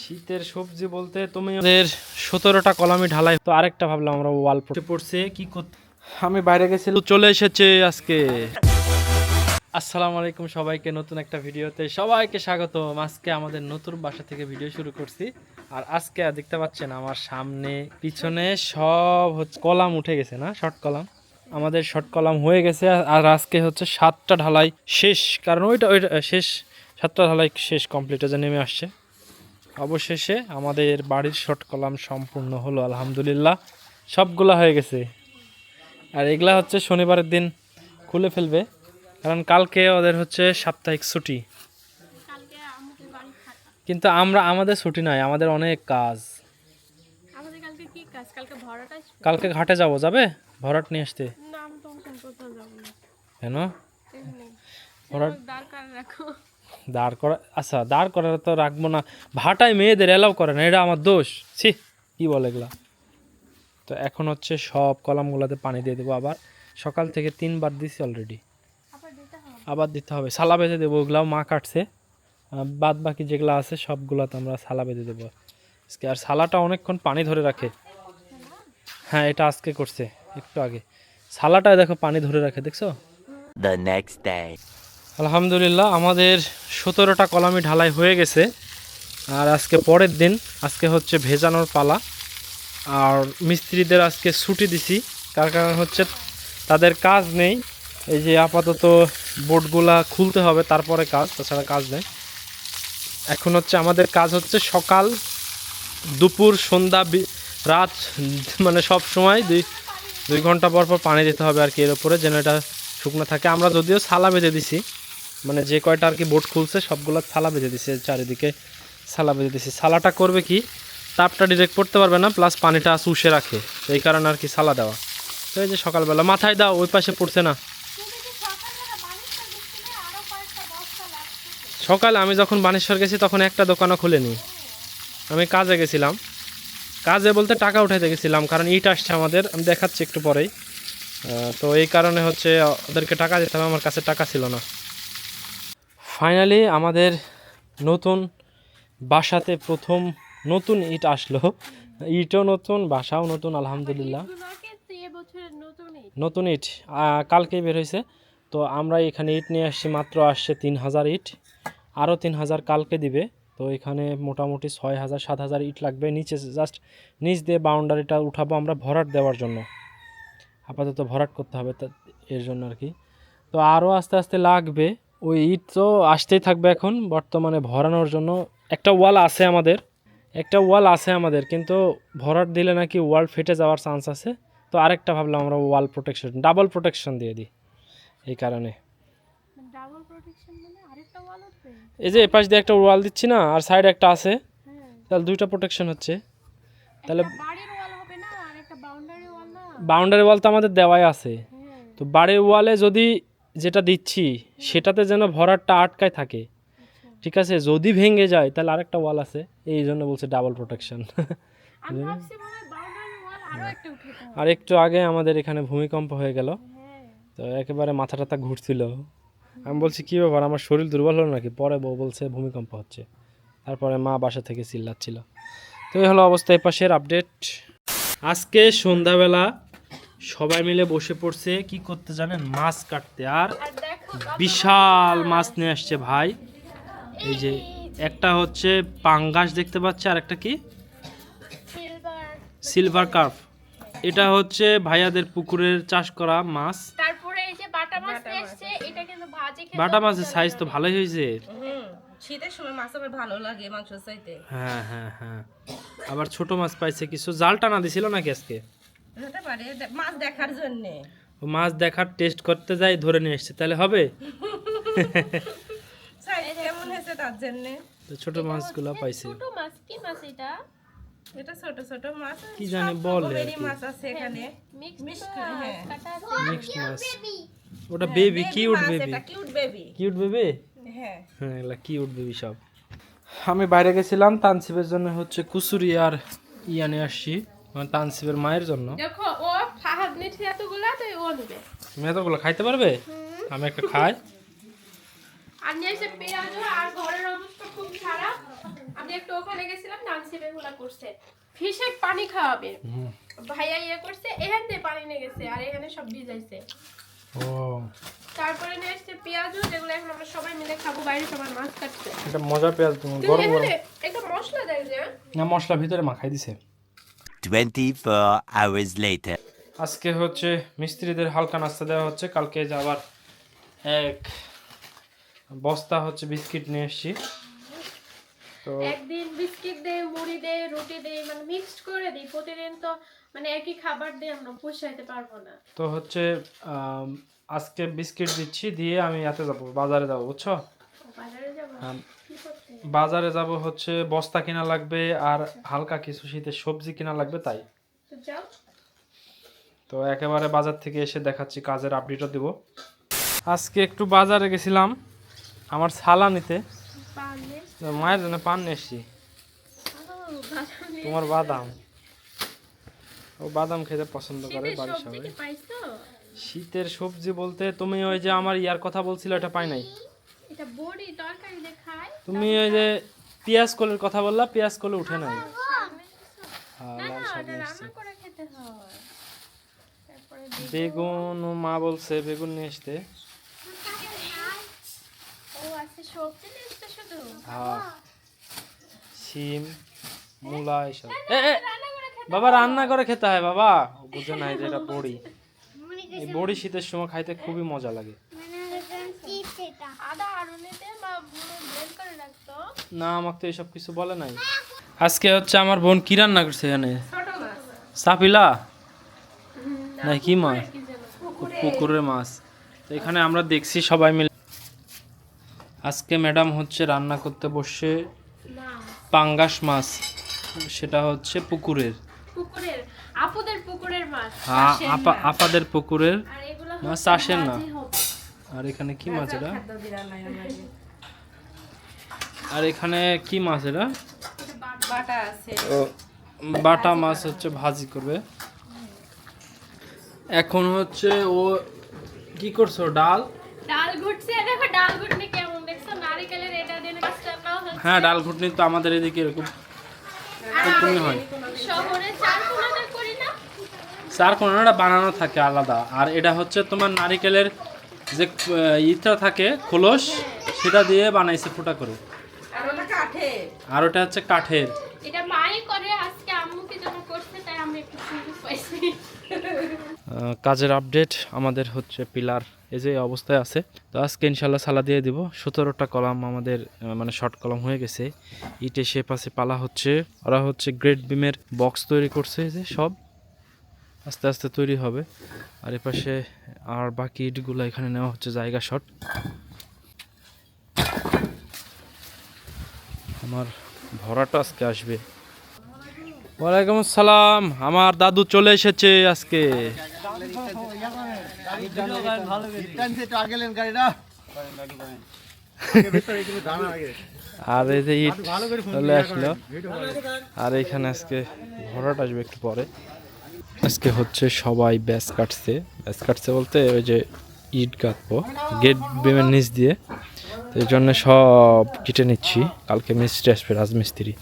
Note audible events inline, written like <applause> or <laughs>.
শীতের সবজি বলতে তুমি আমাদের সতেরোটা কলামি ঢালাই। তো আরেকটা ভাবলাম আমরা ওয়াল পড়ছে কি করতে আমি বাইরে গেছিলাম। চলে এসেছে আজকে। আসসালামু আলাইকুম সবাইকে নতুন একটা ভিডিওতে সবাইকে স্বাগতম। আজকে আমাদের নতুন বাসা থেকে ভিডিও শুরু করছি। আর আজকে দেখতে পাচ্ছেন আমার সামনে পিছনে সব হচ্ছে কলাম উঠে গেছে না? Short column. আমাদের শর্ট কলাম হয়ে গেছে। আর আজকে হচ্ছে সাতটা ঢালাই শেষ। কারণ ওইটা ওইটা শেষ সাতটা ঢালাই শেষ কমপ্লিট হয়ে নেমে আসছে। অবশেষে আমাদের বাড়ির শর্ট কলাম সম্পূর্ণ হলো আলহামদুলিল্লাহ। সবগুলা হয়ে গেছে। আর এগুলা হচ্ছে শনিবারের দিন খুলে ফেলবে কারণ কালকে ওদের হচ্ছে সাপ্তাহিক ছুটি। কিন্তু আমরা আমাদের ছুটি নাই আমাদের অনেক কাজ। কালকে ঘাটে যাব যাবে? ভরাট নিয়ে আসতে। কেন? ভরাট দরকার রাখো। দাঁড় করা আচ্ছা দাঁড় করার তো রাখব না। ভাটায় মেয়েদের এলাও করে না এটা আমার দোষ। ছি কি বলে এগুলা? তো এখন হচ্ছে সব কলামগুলোতে পানি দিয়ে দেবো আবার। সকাল থেকে তিনবার দিছি অলরেডি আবার দিতে হবে। সালা বেঁধে দেবো ওগুলাও মা কাটছে। বাদ বাকি যেগুলো আছে সবগুলোতে আমরা সালা বেঁধে দেবো। আজকে আর সালাটা অনেকক্ষণ পানি ধরে রাখে। হ্যাঁ এটা আজকে করছে একটু আগে। সালাটায় দেখো পানি ধরে রাখে দেখছ? The next day. আলহামদুলিল্লাহ, আমাদের সতেরোটা কলামি ঢালাই হয়ে গেছে। আর আজকে পরের দিন, আজকে হচ্ছে ভেজানোর পালা। আর মিস্ত্রিদের আজকে ছুটি দিছি, তার কারণ হচ্ছে তাদের কাজ নেই। এই যে আপাতত বোর্ডগুলা খুলতে হবে, তারপরে কাজ, তাছাড়া কাজ নেই। এখন হচ্ছে আমাদের কাজ হচ্ছে সকাল, দুপুর, সন্ধ্যা রাত মানে সব সময় দুই দুই ঘণ্টা পর পর পানি দিতে হবে আর কি, এর উপরে যেন এটা শুকনো থাকে। আমরা যদিও সালা বেঁধে দিছি মানে যে কয়টা আর কি বোট খুলছে, সবগুলো সালা বেঁধে দিছে চারিদিকে সালা বেঁধে দিছে। সালাটা করবে কি? তাপটা ডিরেক্ট পড়তে পারবে না প্লাস পানিটা চুষে রাখে। এই কারণে আর কি সালা দেওয়া। তো এই যে সকালবেলা, মাথায় দাও, ওই পাশে পড়ছে না। সকালে আমি যখন বানেশ্বর গেছি, তখন একটা দোকানও খুলেনি। আমি কাজে গেছিলাম। কাজে বলতে টাকা উঠাইতে গেছিলাম, কারণ ইট আসছে আমাদের। আমি দেখাচ্ছি একটু পরেই। তো এই কারণে হচ্ছে, ওদেরকে টাকা দিতে হবে, আমার কাছে টাকা ছিল না। ফাইনালি আমাদের নতুন বাসাতে প্রথম নতুন ইট আসলো। ইটও নতুন, বাসাও নতুন, আলহামদুলিল্লাহ। নতুন ইট কালকেই বের হয়েছে। তো আমরা এখানে ইট নিয়ে আসছি, মাত্র আসছে তিন হাজার ইট। আরও তিন হাজার কালকে দিবে। তো এখানে মোটামুটি ছয় হাজার সাত হাজার ইট লাগবে। নিচে জাস্ট নিচ দিয়ে বাউন্ডারিটা উঠাবো আমরা ভরাট দেওয়ার জন্য। আপাতত ভরাট করতে হবে এর জন্য আর কি। তো আরও আস্তে আস্তে লাগবে। ওই ইট তো আসতেই থাকবে এখন বর্তমানে ভরানোর জন্য। একটা ওয়াল আছে আমাদের একটা ওয়াল আছে আমাদের কিন্তু ভরাট দিলে নাকি ওয়াল ফেটে যাওয়ার চান্স আছে। তো আরেকটা ভাবলাম আমরা ওয়াল প্রোটেকশন ডাবল প্রোটেকশন দিয়ে দিই এই কারণে। মানে এই যে এপাশ দিয়ে একটা ওয়াল দিচ্ছি না আর সাইডে একটা আছে হ্যাঁ। তাহলে দুইটা প্রোটেকশন হচ্ছে। তাহলে ওয়াল বাউন্ডারি ওয়াল তো আমাদের দেওয়াই আছে। হ্যাঁ। তো বাড়ির ওয়ালে যদি যেটা দিচ্ছি সেটাতে যেন ভরাটটা আটকায় থাকে। ঠিক আছে? যদি ভেঙে যায় তাহলে আরেকটা ওয়াল আছে। এই জন্য বলছে ডাবল <laughs> প্রোটেকশন আরও একটা আগে আমাদের এখানে ভূমিকম্প হয়ে গেল। হ্যাঁ। তো একেবারে মাথা টাথা ঘুরছিল। আমি বলছি কী ব্যাপার? আমার শরীর দুর্বল হলো নাকি? পরে বউ বলছে ভূমিকম্প হচ্ছে। তারপরে মা বাসা থেকে চিল্লাচ্ছিল। তো এই হলো অবস্থা এপাশের আপডেট আজকে সন্ধ্যাবেলা সবাই মিলে বসে পড়ছে কি করতে জানেন? মাছ কাটতে। আর বিশাল মাছ নিয়ে আসছে ভাই। এই যে একটা হচ্ছে পাঙ্গাস দেখতে পাচ্ছে আর একটা কি? সিলভার। কার্ফ এটা হচ্ছে ভাইয়াদের পুকুরের চাষ করা মাছ। তারপরে এই যে বাটা মাছ এসেছে এটা কিন্তু ভাজি খেতে বাটা মাছের সাইজ তো ভালোই হয়েছে। শীতের সময় মাছ আবার ভালো লাগে মাংস চাইতে। হ্যাঁ হ্যাঁ হ্যাঁ। আবার ছোট মাছ পাইছে কিছু। জাল টানা দিছিল নাকি আজকে? হতে পারে মাছ দেখার জন্য। মাছ দেখার টেস্ট করতে যাই ধরে নিয়ে এসছে তাহলে হবে? <laughs> কেমন হয়েছে তার জন্য? তো ছোট মাছগুলো পাইছে। ছোট মাছ কি মাছ এটা? এটা ছোট ছোট মাছ কি জানি বলে বেরি মাছ আছে এখানে। হ্যাঁ। কাটা মিক্সড মাছ। ওটা বেবি কিউট বেবি এটা কিউট বেবি কিউট বেবি হ্যাঁ। হ্যাঁ এগুলা কিউট বেবি সব। আমি বাইরে গেছিলাম তানসিবের জন্য হচ্ছে কুসুরি আর ইয়া নিয়ে আসছি। মানে তানসিবের মায়ের জন্য? দেখো ও ফাহাদ এতগুলা তো ও নেবে। তুমি এতগুলো খাইতে পারবে? আমি একটা খাই। আর নিয়ে এসে পেঁয়াজও আর ঘরের অবস্থা খুব খারাপ। আমি একটু ওখানে গেছিলাম এগুলা করছে। ফিশে পানি খাওয়াবে। ভাইয়া ইয়ে করছে এখান থেকে পানি নিয়ে গেছে আর এখানে সব ভিজাইছে। ও। তারপরে নিয়ে এসছে পেঁয়াজও যেগুলো এখন আমরা সবাই মিলে খাব বাইরে সবার মাছ কাটছে। এটা মজা পেঁয়াজ গরম গরম। একটা মশলা দেয় যে না মশলা ভিতরে মাখাই দিছে। 24 hours later. আজকে হচ্ছে মিস্ত্রিদের হালকা নাস্তা দেওয়া হচ্ছে কালকে যে আবার এক বস্তা হচ্ছে বিস্কিট নিয়ে এসেছি। তো একদিন বিস্কিট দে মুড়ি দে রুটি দে মানে মিক্সড করে দিই। প্রতিদিন তো মানে একই খাবার দিয়ে আমরা পোষাইতে পারব না। তো হচ্ছে আজকে বিস্কিট দিচ্ছি দিয়ে আমি এতে যাব বাজারে যাব বুঝছ? বাজারে যাব। বাজারে যাব হচ্ছে বস্তা কিনা লাগবে আর হালকা কিছু শীতের সবজি কিনা লাগবে তাই। তো একেবারে বাজার থেকে এসে দেখাচ্ছি কাজের আপডেটও দেব। আজকে একটু বাজারে গেছিলাম আমার ছালা নিতে। মায়ের জন্য পান নিয়ে এসছি। তোমার বাদাম। ও বাদাম খেতে পছন্দ করে বাড়ির সবাই। শীতের সবজি বলতে তুমি ওই যে আমার ইয়ার কথা বলছিলে এটা পাই নাই। এটা বড়ি তরকারি দিয়ে খায় তুমি ওই যে পেঁয়াজ কলের কথা বললা পেঁয়াজ কলে উঠে নাই। না না শাক এটা নিয়ে এসছি। রান্না করে খেতে বেগুন। ও মা বলছে বেগুন নিয়ে আসতে। হ্যাঁ। শিম মূলা এসব। বাবা রান্না করে খেতে হয় বাবা। বুঝে নাই যে এটা বড়ি। এই বড়ি শীতের সময় খাইতে খুবই মজা লাগে। করে রাখতো। না আমাকে তো এসব কিছু বলে নাই। আজকে হচ্ছে আমার বোন কি রান্না করছে এখানে? সাপিলা? না কি মাছ? পুকুরের মাছ। তো এখানে আমরা দেখছি সবাই মিলে। আজকে ম্যাডাম হচ্ছে রান্না করতে বসে পাঙ্গাস মাছ। সেটা হচ্ছে পুকুরের। পুকুরের আপুদের পুকুরের মাছ হ্যাঁ। আপাদের পুকুরের মাছ চাষের না। আর এখানে কি মাছ এটা? আর এখানে কি মাছ এটা? বাটা। মাছ হচ্ছে ভাজি করবে। এখন হচ্ছে ও কি করছ? ডাল? ডাল ঘুটছে। দেখো ডাল ঘুটনি কেমন? দেখছ নারিকেলের এটা দিয়ে মাছ হচ্ছে। হ্যাঁ ডাল ঘুটনি তো আমাদের এদিকে এরকম এরকমই হয়। শহরে চার কোনাটা করি না? চার কোনাটা বানানো থাকে আলাদা। আর এটা হচ্ছে তোমার নারিকেলের যে ইটা থাকে খোলস সেটা দিয়ে বানাইছে ফুটা করে। আর ওটা কাঠে আর ওটা হচ্ছে কাঠের। এটা মাই করে আজকে আম্মুকে যখন করছে তাই আমি একটু সুযোগ পাইছি। কাজের আপডেট আমাদের হচ্ছে পিলার এই যে অবস্থায় আছে। তো আজকে ইনশাল্লাহ সালা দিয়ে দিব। সতেরোটা কলাম আমাদের মানে শর্ট কলাম হয়ে গেছে। ইটে সে পাশে পালা হচ্ছে ওরা হচ্ছে গ্রেট বিমের বক্স তৈরি করছে এই যে সব। আস্তে আস্তে তৈরি হবে। আর এপাশে আর বাকি ইটগুলো এখানে নেওয়া হচ্ছে জায়গা শট। আমার ভরাটা আজকে আসবে। ওয়ালাইকুম আসসালাম, আমার দাদু চলে এসেছে আজকে। আর এই যে ইট চলে আসলো। আর এখানে আজকে ভরাট আসবে একটু পরে। আজকে হচ্ছে সবাই ব্যাস কাটছে। ব্যাস কাটছে বলতে ওই যে ইট কাটবো, গেট বেমের নিচ দিয়ে। তো এই জন্য সব কেটে নিচ্ছি। কালকে মিস্ত্রি আসবে, রাজমিস্ত্রি।